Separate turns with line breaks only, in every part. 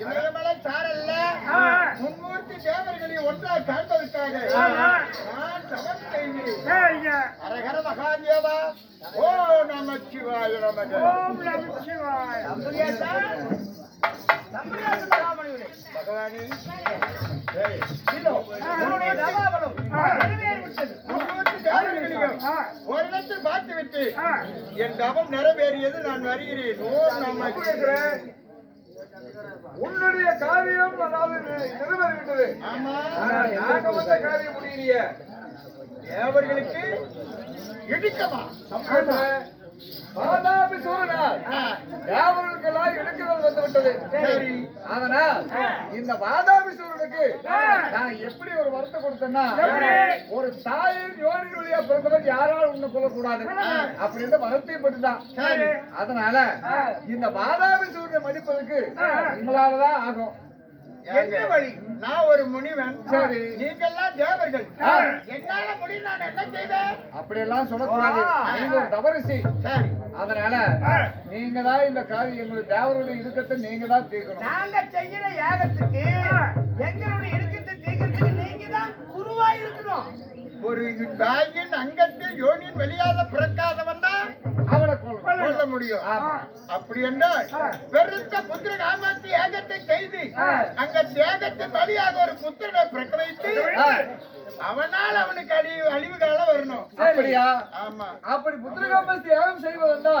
இமயமலை சாரல்ல ஒன்றாக காண்பதற்காக நான் தவம் செய்கிறேன் அரகர மகாதேவா ஓ நம சிவாய நமக உன்னுடைய தவாபலம் முன்னூற்றி ஒரு இடத்தில் பார்த்துவிட்டு என் தவம் நிறைவேறியது நான் வருகிறேன். ஓ நம
உன்னுடைய காரியம் அதாவது நிறைவேறிவிட்டது. ஆனால் நாங்க வந்த காரியம் முடியலையே?
தேவர்களுக்கு இடிக்கமா.
பாதாபி சூரனால்
ஆ,
தேவர்களுக்கெல்லாம் இடுக்குதல் வந்து விட்டது
சரி.
அதனால் இந்த வாதாபி சூரனுக்கு நான் எப்படி ஒரு வருத்தம் கொடுத்தேன்னா ஒரு தாயின் யோனி வழியா பிறந்தவன் யாராலும் உன்னை கொல்லக்கூடாது. அப்படின்னு வருத்தப்பட்டுதான்
சரி.
அதனால இந்த வாதாபி சூரனை மதிப்பதற்கு உங்களாலதான் ஆகும்.
என்ன வழி? நான் ஒரு முனிவன்.
சரி.
நீங்கெல்லாம் தேவர்கள். என்னால முடியும் நான் என்ன செய்வேன்?
அப்படியெல்லாம் சொல்லக்கூடாது. நீங்க ஒரு தவறிசி.
சரி.
அதனால நீங்க தான் இந்த காரியம் எங்களுக்கு தேவருடைய இடுக்கத்தை நீங்க தான் தீர்க்கணும்.
நாங்க செய்யற யாகத்துக்கு எங்களுடைய இடுக்கத்தை தீர்க்கறதுக்கு நீங்க தான் குருவா இருக்கணும். ஒரு தாயின் அங்கத்தில் யோனியின் வெளியாக பிறக்காதவன் முடியும்.
ஆமா.
அப்படி என்றால் பெருத்த புத்திர காமாட்சி யாகத்தை செய்து அங்க தேகத்தின் வழியாக ஒரு புத்திரனை
ஆ.
அவனால் அவனுக்கு அழிவு அழிவு காலம் வரணும்
அப்படியா?
ஆமா.
அப்படி புத்திரகாமஸ்தி யாகம் செய்வதா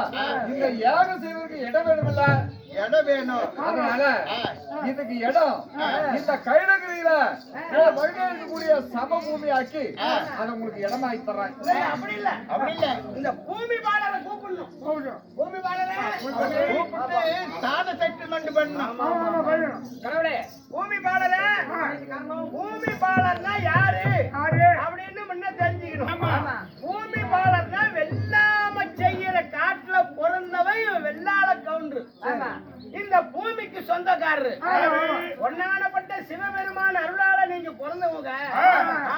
இந்த யாகம் செய்வதற்கு இடம் வேணுமில்ல?
இடம் வேணும்.
அதனால. இதுக்கு இடம் இந்த கைலகிரியில வழியா இருக்கக்கூடிய சமபூமி ஆக்கி அதை உங்களுக்கு இடமாக்கி தர்றேன்
அப்படி இல்ல. அப்படி இல்ல. இந்த பூமி பாலரை கூப்பிடணும். பூமி பாலரை கூப்பிட்டு தான செட்டில்மெண்ட் பண்ணணும். கடவுளே பூமி பாலர சொந்தக்காரரு ஒன்னானப்பட்ட சிவபெருமான் அருளால நீங்க பிறந்தவங்க.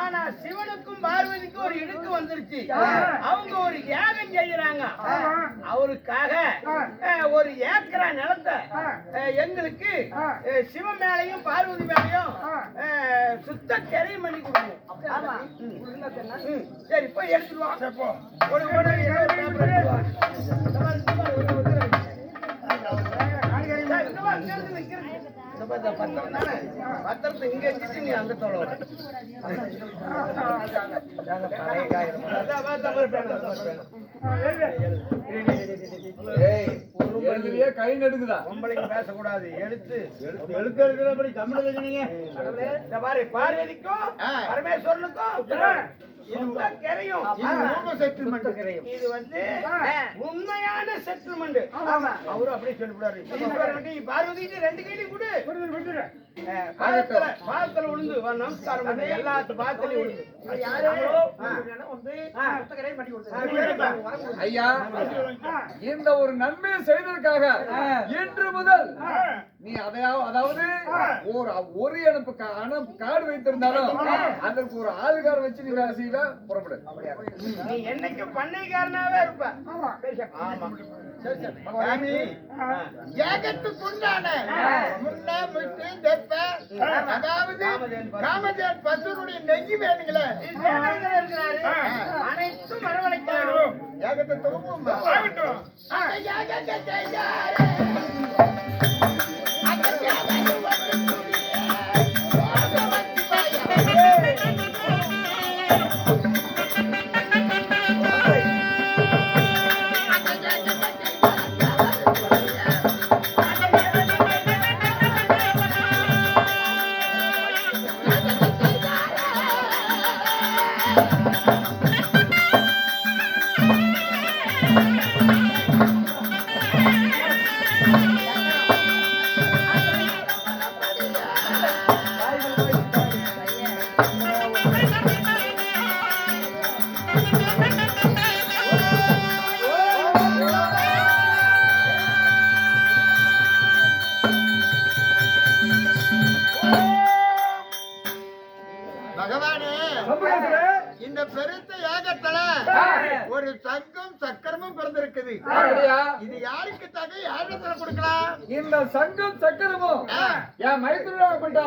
ஆனா சிவனுக்கும் பார்வதிக்கும் ஒரு இடுக்கு வந்துருச்சு. அவங்க ஒரு யாகம் செய்யறாங்க. அவருக்காக ஒரு ஏக்கரா நிலத்தை எங்களுக்கு சிவன் மேலையும் பார்வதி மேலையும் சுத்த கரை பண்ணி கொடுக்கணும். சரி போய் எடுத்துட்டு பத்திரம் தானே? பத்திரத்தை இங்க வச்சுட்டு நீ அந்த தொலை
கை நடுங்குதா
பொம்பளைங்க பேசக்கூடாது எழுத்து எழுத்து எழுதுறபடி தமிழ் பாரு பார்வதிக்கும் பரமேஸ்வரனுக்கும் இது வந்து உண்மையான செட்டில்மெண்ட் அவரு அப்படியே பார்வதிக்கு ரெண்டு கையிலையும் கொடு. பாதத்துல பாதத்துல நமஸ்காரம் பண்ணு. எல்லாத்து பாதத்திலையும்
ஐயா இந்த ஒரு நன்மையை செய்ததற்காக இன்று முதல் நீ அதாவது ஒரு ஒரு அனுப்பு அனுப்பு காடு வைத்திருந்தாலும் அதற்கு ஒரு ஆளுகார வச்சு நீ வேலை செய்வ புறப்படு.
நீ என்னைக்கு பண்ணைக்காரனாவே இருப்ப. ஆமா. ஏகத்துக்குண்டான அதாவது காமதேவன் பசுனுடைய நெஞ்சு வேணுங்களே. அனைத்தும் வரவழைக்கணும் ஏகத்தை தொகுப்பும் Ha ha ha!
பகவானே இந்த பெருத்த யாகத்துல
ஆ.
ஒரு சங்கம் சக்கரமும் பிறந்திருக்குது. இது யாருக்கு தக யாரிடத்துல கொடுக்கலாம்
இந்த சங்கம் சக்கரமும். என் மைத்திராகப்பட்ட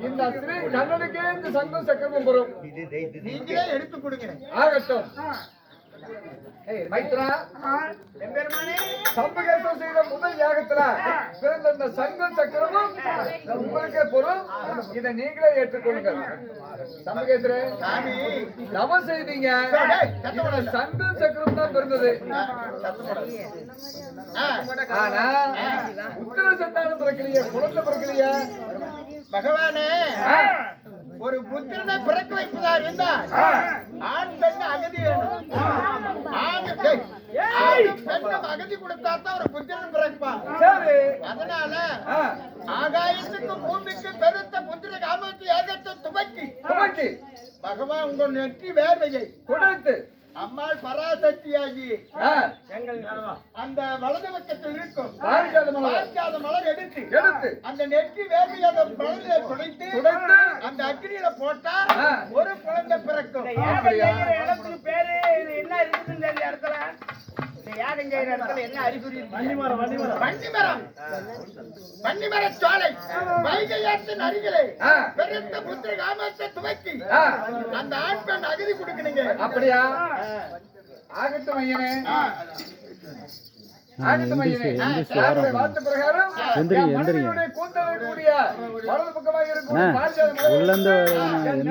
இந்த ஸ்ரீ கண்ணனுக்கே இந்த சங்கம் சக்கரமும் வரும்.
நீங்களே எடுத்து கொடுங்க.
ஆகட்டும். மைத்ரா. சம்புகேசம் செய்த முதல் யாகத்துல பிறந்த இந்த சங்கம் சக்கரமும் உங்களுக்கே பொருள் இதை நீங்களே ஏற்றுக்கொள்ளுங்கள். சம்புகேசரே
சாமி.
தவ செய்தீங்க. சங்கம் சக்கரம் தான் பிறந்தது. ஆனா உத்தர சந்தானம் பிறக்கலையே குழந்தை பிறக்கலையே.
பகவானே. ஒரு புத்திரனை பிறக்க வைப்பதா இருந்தால் ஆண் பெண் அகதி வேணும். அகதி ஒரு புத்திரன் பிறப்பான்
சரி.
அதனால
ஆ,
ஆகாயத்துக்கும் பூமிக்கும் பெருத்த புத்திர காமத்து ஏகத்தை துவக்கி.
துவக்கி.
பகவான் உங்கள் நெற்றி வேர்வையை
கொடுத்து.
அம்மாள் பராசக்தியாகி
ஆ,
அந்த வலது பக்கத்தில் இருக்கும்.
மலர்.
பார்க்காத மலர் எடுத்து
எடுத்து.
அந்த நெற்றி வேர்வையை அந்த மலரில துடைத்து அந்த அக்னியில போட்டா. ஒரு குழந்தை பிறக்கும். பேரு இது என்ன இடத்துல யாகம் செய்யற இடத்துல என்ன அறிகுறி வன்னிமரம் வன்னிமரம் வன்னிமரம் வன்னிமர சோலை. வைகையாற்றின் அருகிலே. பெருத்த புத்திர காமத்தை துவக்கி. அந்த ஆண் பெண் அகதி கொடுக்கணுங்க.
அப்படியா? ஆகட்டும் ஐயனே.
உள்ளந்த
என்